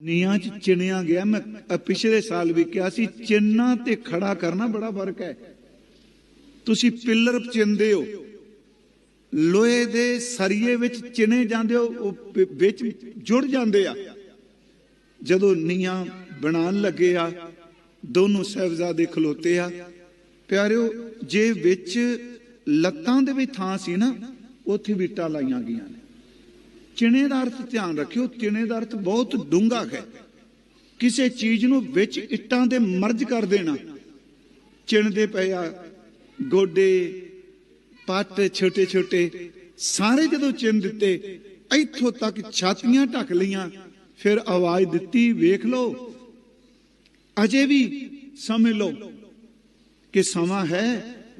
ਨੀਆਂ ਚ ਚਿਣਿਆ ਗਿਆ, ਮੈਂ ਪਿਛਲੇ ਸਾਲ ਵੀ ਕਿਹਾ ਸੀ ਚਿੰਨਾ ਤੇ ਖੜਾ ਕਰਨਾ ਬੜਾ ਫ਼ਰਕ ਹੈ। ਤੁਸੀਂ ਪਿੱਲਰ ਚਿੰਦੇ ਹੋ, ਲੋਹੇ ਦੇ ਸਰੀਏ ਵਿੱਚ ਚਿਣੇ ਜਾਂਦੇ ਹੋ, ਉਹ ਵਿੱਚ ਜੁੜ ਜਾਂਦੇ ਆ। ਜਦੋਂ ਨੀਆਂ ਬਣਾਉਣ ਲੱਗੇ ਆ, ਦੋਨੋਂ ਸਾਹਿਬਜ਼ਾਦੇ ਖਲੋਤੇ ਆ। ਪਿਆਰਿਓ, ਜੇ ਵਿੱਚ ਲੱਤਾਂ ਦੇ ਵੀ ਥਾਂ ਸੀ ਨਾ, ਉੱਥੇ ਵੀ ਇੱਟਾਂ ਲਾਈਆਂ ਗਈਆਂ ਨੇ। ਚਿਣੇ ਦਾ ਅਰਥ ਧਿਆਨ ਰੱਖਿਓ ਚਿਣੇ ਦਾ ਅਰਥ ਬਹੁਤ ਡੂੰਘਾ ਹੈ। ਕਿਸੇ ਚੀਜ਼ ਨੂੰ ਵਿੱਚ ਇੱਟਾਂ ਦੇ ਮਰਜ ਕਰ ਦੇਣਾ। ਚਿਣਦੇ ਪਏ ਆ, ਗੋਡੇ, ਪੱਟ ਛੋਟੇ ਛੋਟੇ ਸਾਰੇ ਜਦੋਂ ਚਿੰਨ ਦਿੱਤੇ, ਇੱਥੋਂ ਤੱਕ ਛਾਤੀਆਂ ਢੱਕ ਲਈਆਂ, ਫਿਰ ਆਵਾਜ਼ ਦਿੱਤੀ, ਵੇਖ ਲਓ, ਅਜੇ ਵੀ ਸਮਝ ਲਓ ਕਿ ਸਮਾਂ ਹੈ।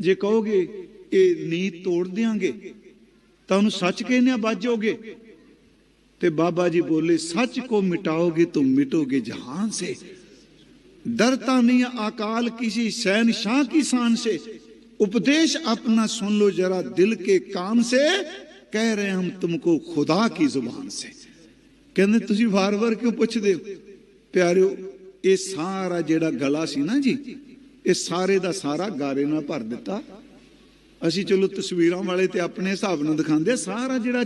ਜੇ ਕਹੋਗੇ, ਇਹ ਨੀਤ ਤੋੜ ਦਿਆਂਗੇ, ਤਾਂ ਉਹਨੂੰ ਸੱਚ ਕਹਿੰਦੇ ਆ ਬਾਜੋਗੇ ਤੇ ਬਾਬਾ ਜੀ ਬੋਲੇ ਸੱਚ ਕੋ ਮਿਟਾਓਗੇ तो मिटोगे जहान से डरता नहीं अकाल किसी शहनशाह की शान से उपदेश अपना सुन लो जरा दिल के काम से कह रहे हम तुमको खुदा की जुबान से ਕਹਿੰਦੇ ਤੁਸੀਂ ਵਾਰ-ਵਾਰ ਕਿਉਂ ਪੁੱਛਦੇ ਹੋ ਪਿਆਰਿਓ ਇਹ ਸਾਰਾ ਜਿਹੜਾ ਗਲਾ ਸੀ ਨਾ ਜੀ ਇਹ ਸਾਰੇ ਦਾ ਸਾਰਾ ਗਾਰੇ ਨਾਲ ਭਰ ਦਿੱਤਾ ਅਸੀਂ ਚਲੋ ਤਸਵੀਰਾਂ ਵਾਲੇ ਤੇ ਆਪਣੇ ਹਿਸਾਬ ਨਾਲ ਦਿਖਾਉਂਦੇ ਸਾਰਾ ਜਿਹੜਾ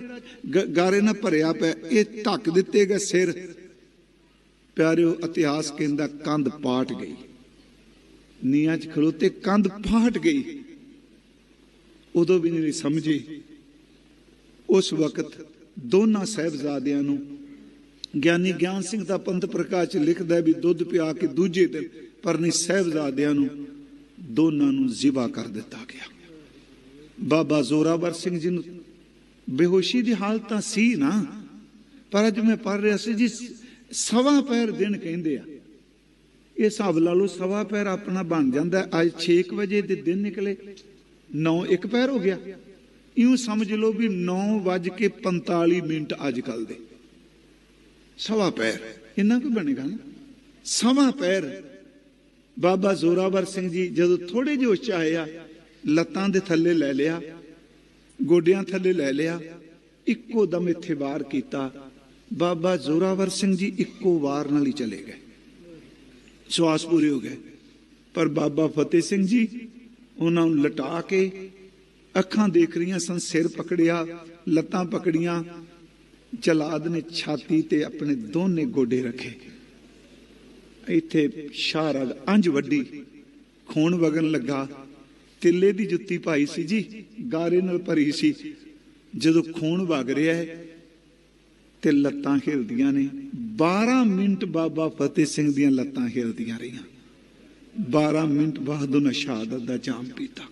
ਗ- ਗਾਰੇ ਨਾਲ ਭਰਿਆ ਪਿਆ, ਇਹ ਢੱਕ ਦਿੱਤੇ ਗਏ ਸਿਰ। ਪਿਆਰਿਓ, ਇਤਿਹਾਸ ਕਹਿੰਦਾ ਕੰਧ ਪਾਟ ਗਈ। ਨੀਆਂ 'ਚ ਖਲੋਤੇ ਕੰਧ ਪਾਟ ਗਈ। ਉਦੋਂ ਵੀ ਨਹੀਂ ਸਮਝੇ। ਉਸ ਵਕਤ ਦੋਨਾਂ ਸਾਹਿਬਜ਼ਾਦਿਆਂ ਨੂੰ ਗਿਆਨੀ ਗਿਆਨ ਸਿੰਘ ਦਾ ਪੰਥ ਪ੍ਰਕਾਸ਼ ਲਿਖਦਾ ਵੀ ਦੁੱਧ ਪਿਆ ਕੇ ਦੂਜੇ ਦਿਨ ਪਰਨੀ ਸਾਹਿਬਜ਼ਾਦਿਆਂ ਨੂੰ ਦੋਨਾਂ ਨੂੰ ਜ਼ਿਬਾ ਕਰ ਦਿੱਤਾ ਗਿਆ। ਬਾਬਾ ਜ਼ੋਰਾਵਰ ਸਿੰਘ ਜੀ ਨੂੰ ਬੇਹੋਸ਼ੀ ਦੀ ਹਾਲਤ ਤਾਂ ਸੀ ਨਾ, ਪਰ ਅੱਜ ਮੈਂ ਪੜ ਰਿਹਾ ਸੀ ਜੀ, ਸਵਾ ਪੈਰ ਦਿਨ ਕਹਿੰਦੇ ਆ। ਇਹ ਹਿਸਾਬ ਲਾ ਲਓ, ਸਵਾ ਪੈਰ ਆਪਣਾ ਬਣ ਜਾਂਦਾ ਹੈ। ਅੱਜ 6 ਵਜੇ ਦੇ ਦਿਨ ਨਿਕਲੇ 9 ਇੱਕ ਪੈਰ ਹੋ ਗਿਆ। ਇਉਂ ਸਮਝ ਲਓ ਵੀ 9 ਵੱਜ ਕੇ 45 ਮਿੰਟ ਅੱਜ ਕੱਲ ਦੇ। ਸਵਾ ਪੈਰ, ਇੰਨਾ ਕੁ ਬਣੇਗਾ ਨਾ। ਸਵਾ ਪੈਰ। ਬਾਬਾ ਜ਼ੋਰਾਵਰ ਸਿੰਘ ਜੀ ਜਦੋਂ ਥੋੜੇ ਜਿਹੇ ਉੱਚ ਆਏ ਆ ਲੱਤਾਂ ਦੇ ਥੱਲੇ ਲੈ ਲਿਆ, ਗੋਡਿਆਂ ਥੱਲੇ ਲੈ ਲਿਆ, ਇੱਕੋ ਦਮ ਇੱਥੇ ਵਾਰ ਕੀਤਾ। ਬਾਬਾ ਜ਼ੋਰਾਵਰ ਸਿੰਘ ਜੀ ਇੱਕੋ ਵਾਰ ਨਾਲ ਹੀ ਚਲੇ ਗਏ। ਸਵਾਸ ਪੂਰੇ ਹੋ ਗਏ। ਪਰ ਬਾਬਾ ਫਤਿਹ ਸਿੰਘ ਜੀ, ਉਹਨਾਂ ਨੂੰ ਲਟਾ ਕੇ ਅੱਖਾਂ ਦੇਖ ਰਹੀਆਂ ਸਨ, ਸਿਰ ਪਕੜਿਆ, ਲੱਤਾਂ ਪਕੜੀਆਂ, ਜਲਾਦ ਨੇ ਛਾਤੀ ਤੇ ਆਪਣੇ ਦੋਨੇ ਗੋਡੇ ਰੱਖੇ। ਇੱਥੇ ਸ਼ਾਰਗ ਅੰਜ ਵੱਡੀ, ਖੂਨ ਵਗਣ ਲੱਗਾ। ਤਿੱਲੇ ਦੀ ਜੁੱਤੀ ਪਾਈ ਸੀ ਜੀ, ਗਾਰੇ ਨਾਲ ਭਰੀ ਸੀ। ਜਦੋਂ ਖੂਨ ਵਗ ਰਿਹਾ ਹੈ ਤੇ ਲੱਤਾਂ ਹਿਲਦੀਆਂ ਨੇ। 12 ਮਿੰਟ ਬਾਬਾ ਫਤਿਹ ਸਿੰਘ ਦੀਆਂ ਲੱਤਾਂ ਹਿਲਦੀਆਂ ਰਹੀਆਂ। 12 ਮਿੰਟ ਬਾਅਦ ਉਹਨਾਂ ਸ਼ਹਾਦਤ ਦਾ ਜਾਮ ਪੀਤਾ।